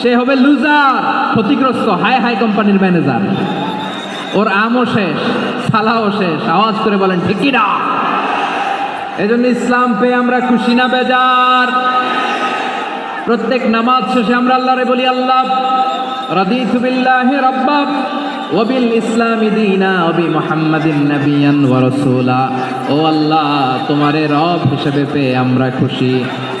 সে হবে লুজার ক্ষতিগ্রস্ত, high high কোম্পানির ম্যানেজার ওর আমও শেষ, সালাও শেষ, আওয়াজ করে বলেন ঠিকই না? এজন্য ইসলাম পেয়ে আমরা খুশি না, বেজার। প্রত্যেক নামাজ শেষে আমরা আল্লাহরে বলি, আল্লাহ, রাদিতু বিল্লাহি রাব্বা ওয়া বিল ইসলামি দীনা, ওয়া বি মুহাম্মাদিন নাবিয়ান ওয়া রাসূলা। ও আল্লাহ, তোমারে রব হিসেবে পেয়ে আমরা খুশি।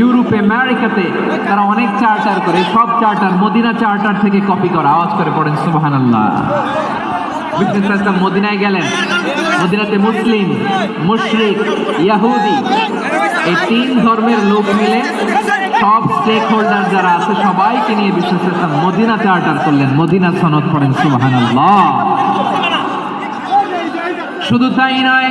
ইউরোপে, আমেরিকাতে তারা অনেক চার্টার করে, সব চার্টার মদিনা চার্টার থেকে কপি করা, আওয়াজ করে পড়েন সুবাহান আল্লাহ মদিনায় গেলেন, মদিনাতে মুসলিম, মুশরিক, ইয়াহুদি, এই তিন ধর্মের লোক মিলে সব স্টেক হোল্ডার যারা আছে, সবাইকে নিয়ে বিষ্ণু ইসলাম মদিনা চার্টার করলেন মদিনা সনদ পড়েন সুবাহান শুধু তাই নয়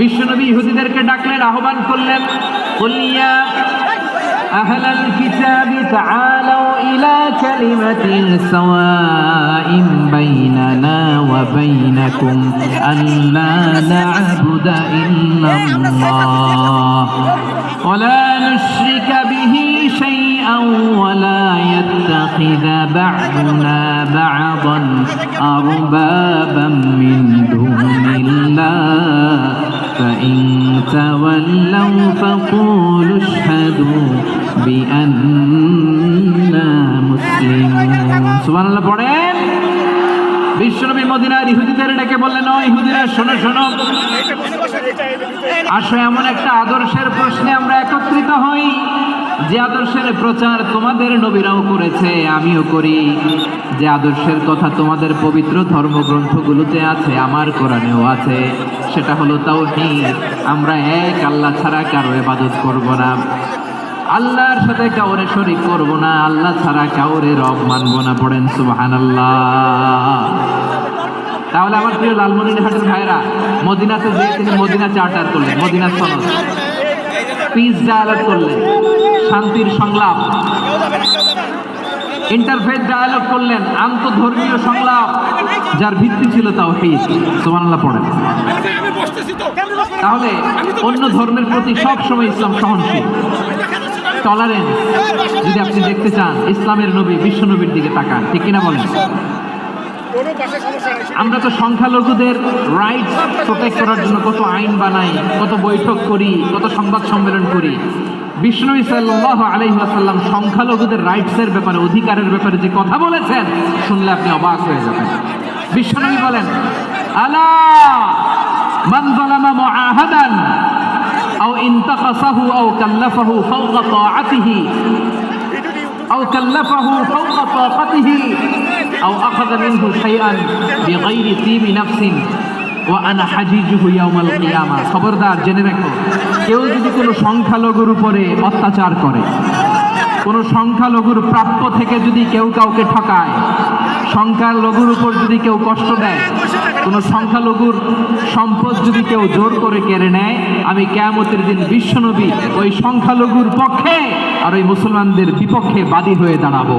বিশ্বনবী ইহুদিদেরকে ডাকলেন আহ্বান করলেন কুলিয়া أهل الكتاب تعالوا إلى كلمة سواء بيننا وبينكم ألا نعبد إلا الله ولا نشرك به شيئا ولا يتخذ بعضنا بعضا أربابا من فقولوا اشهدوا بأننا مسلمون سبحان الله পড়েন বিশ্বনবী মদিনার ইহুদিদের ডেকে বললেন ও ইহুদিরা শোনো শোনো আসো এমন একটা আদর্শের প্রশ্নে আমরা একত্রিত হই যে আদর্শের প্রচার তোমাদের নবীরাও করেছে, আমিও করি। যে আদর্শের কথা তোমাদের পবিত্র ধর্মগ্রন্থগুলোতে আছে, আমার কোরআনেও আছে, সেটা হলো তাও আমরা এক আল্লাহ ছাড়া কারও এবাদত করব না। আল্লাহর সাথে কাউরে শরীক করব না, আল্লাহ ছাড়া কাউরে রব মানব না, পড়েন সুবহানাল্লাহ। তাহলে আমার প্রিয় লালমনিরহাটের ভাইরা মদিনাতে যে তিনি মদিনা চার্টার করলেন, মদিনা সনদ। পিস ডায়ালগ করলেন শান্তির সংলাপ। ইন্টারফেস ডায়ালগ করলেন, আন্তধর্মীয় সংলাপ, যার ভিত্তি ছিল তাও হিজ সুবহানাল্লাহ, পড়েন। তাহলে অন্য ধর্মের প্রতি সব সময় ইসলাম সহনশীল। টলারেন্স যদি আপনি দেখতে চান, ইসলামের নবী, বিশ্ব নবীর দিকে তাকান, ঠিক কিনা বলেন? আমরা তো সংখ্যালঘুদের রাইট প্রোটেক্ট করার জন্য কত আইন বানাই কত বৈঠক করি কত সংবাদ সম্মেলন করি। বিষ্ণু সাল্লাহ আলহিহাসাল্লাম সংখ্যালঘুদের রাইটসের ব্যাপারে অধিকারের ব্যাপারে যে কথা বলেছেন শুনলে আপনি অবাক হয়ে যাবেন। বিষ্ণুনবী বলেন আলা মান মুআহাদান আও ইনতাকাসাহু আও কাল্লাফাহু ফাওকা তাআতিহি আও কাল্লাফাহু ফাওকা তাআতিহি أو أخذ منه شيئا بغير طيب نفس وأنا حجيجه يوم القيامة খবরদার জেনে রাখো কেউ যদি কোনো সংখ্যালঘুর উপরে অত্যাচার করে কোনো সংখ্যালঘুর প্রাপ্য থেকে যদি কেউ কাউকে ঠকায় সংখ্যালঘুর উপর যদি কেউ কষ্ট দেয় কোনো সংখ্যালঘুর সম্পদ যদি কেউ জোর করে কেড়ে নেয় আমি কেয়ামতের দিন বিশ্বনবী ওই সংখ্যালঘুর পক্ষে আর ওই মুসলমানদের বিপক্ষে বাদী হয়ে দাঁড়াবো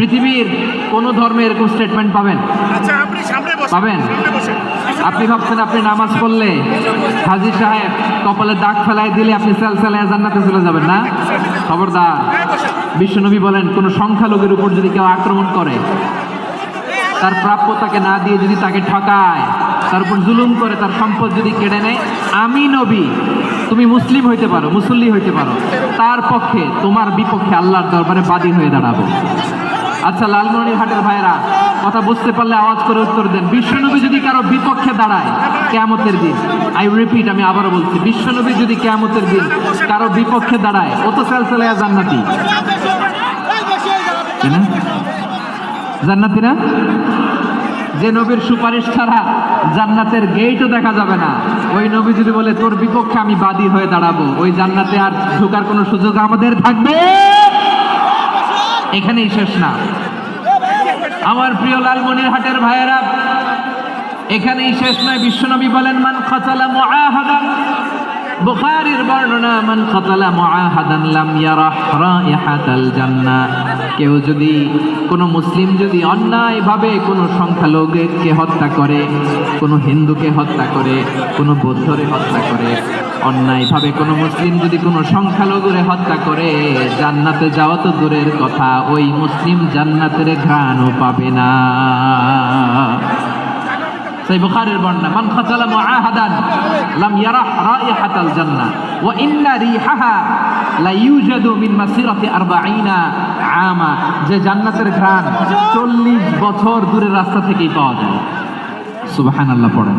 পৃথিবীর কোন ধর্মে এরকম স্টেটমেন্ট পাবেন? আচ্ছা পাবেন? আপনি ভাবছেন আপনি নামাজ পড়লে হাজি সাহেব কপালে দাগ ফেলাই দিলে আপনি সেল সেলায় জান্নাতে চলে যাবেন না? খবরদার বিশ্বনবী বলেন কোন সংখ্যালঘুর উপর যদি কেউ আক্রমণ করে তার প্রাপ্য তাকে না দিয়ে যদি তাকে ঠকায় তার উপর জুলুম করে তার সম্পদ যদি কেড়ে নেয় আমি নবী তুমি মুসলিম হইতে পারো মুসল্লি হইতে পারো। তার পক্ষে তোমার বিপক্ষে আল্লাহর দরবারে বাদী হয়ে দাঁড়াবো। আচ্ছা লালমনির হাটের ভাইরা কথা বুঝতে পারলে আওয়াজ করে উত্তর দেন। বিশ্বনবী যদি কারও বিপক্ষে দাঁড়ায়, কেয়ামতের দিন আই রিপিট আমি আবারও বলছি, বিশ্বনবী যদি কেয়ামতের দিন কারও বিপক্ষে দাঁড়ায়, ও তো সেলসেলায়া জান্নাতি। জান্নাতি না? যে নবীর সুপারিশ ছাড়া জান্নাতের গেটও দেখা যাবে না। ওই নবী যদি বলে, তোর বিপক্ষে আমি বাদী হয়ে দাঁড়াবো, ওই জান্নাতে আর ঢোকার কোনো সুযোগ আমাদের থাকবে? এখানেই শেষ না। আমার প্রিয় লালমনির হাটের ভাইয়েরা, এখানেই শেষ নয়। বিশ্বনবী বলেন, মান খাতালা মুআহাদান। বুখারীর বর্ণনা, মান খাতালা মুআহাদান লাম ইয়ারাহ রাইহাতাল জান্নাহ কেউ যদি, কোনো মুসলিম যদি অন্যায়ভাবে কোনো সংখ্যালঘুকে হত্যা করে, কোনো হিন্দুকে হত্যা করে, কোনো বৌদ্ধরে হত্যা করে অন্যায়ভাবে কোনো মুসলিম যদি কোনো সংখ্যালঘুরে হত্যা করে, জান্নাতে যাওয়া তো দূরের কথা, ওই মুসলিম জান্নাতের ঘ্রাণও পাবে না। সেই মান লাম মিন মাসিরাতি 40 আমা যে জান্নাতের ঘ্রাণ 40 বছর দূরের রাস্তা থেকেই পাওয়া যায়। সুবহানাল্লাহ, পড়েন।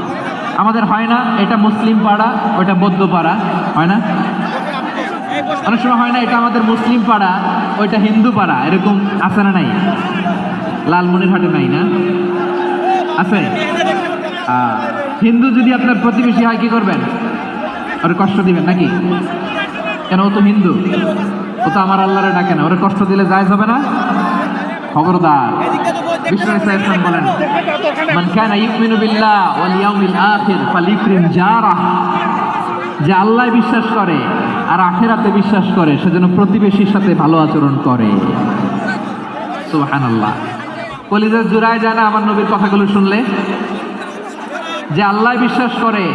আমাদের হয় না, এটা মুসলিম পাড়া ওটা বৌদ্ধ পাড়া, হয় না? অনেক সময় হয় না, এটা আমাদের মুসলিম পাড়া, ওইটা হিন্দু পাড়া, এরকম আছে না নাই? লালমনিরহাটে নাই না? আছে? হিন্দু যদি আপনার প্রতিবেশী হয়, কি করবেন? ওর কষ্ট দিবেন নাকি? কেন, ও তো হিন্দু? ও তো আমার আল্লাহরে ডাকে না, ওরে কষ্ট দিলে যায় হবে না? খবরদার। বিষ্ণু বলেন, মান কানা বিল্লাহ ওয়াল আখির ফালিকরিম জারাহ। যে আল্লাহ বিশ্বাস করে আর আখেরাতে বিশ্বাস করে, সেজন্য প্রতিবেশীর সাথে ভালো আচরণ করে। সুবহানাল্লাহ। কলিজার জোড়ায় যায় না আমার নবীর কথাগুলো শুনলে? যে আল্লাহ বিশ্বাস করে,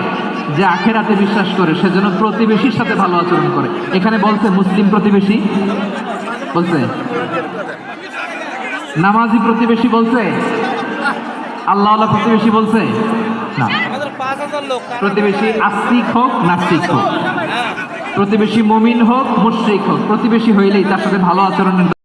যে আখেরাতে বিশ্বাস করে, সেজন্য প্রতিবেশীর সাথে ভালো আচরণ করে। এখানে বলছে মুসলিম প্রতিবেশী? বলছে? নামাজি প্রতিবেশী বলছে? আল্লাহ আল্লাহ প্রতিবেশী বলছে? না। প্রতিবেশী আস্তিক হোক নাস্তিক হোক। প্রতিবেশী মমিন হোক মুশ্রিক হোক। প্রতিবেশী হইলেই তার সাথে ভালো আচরণের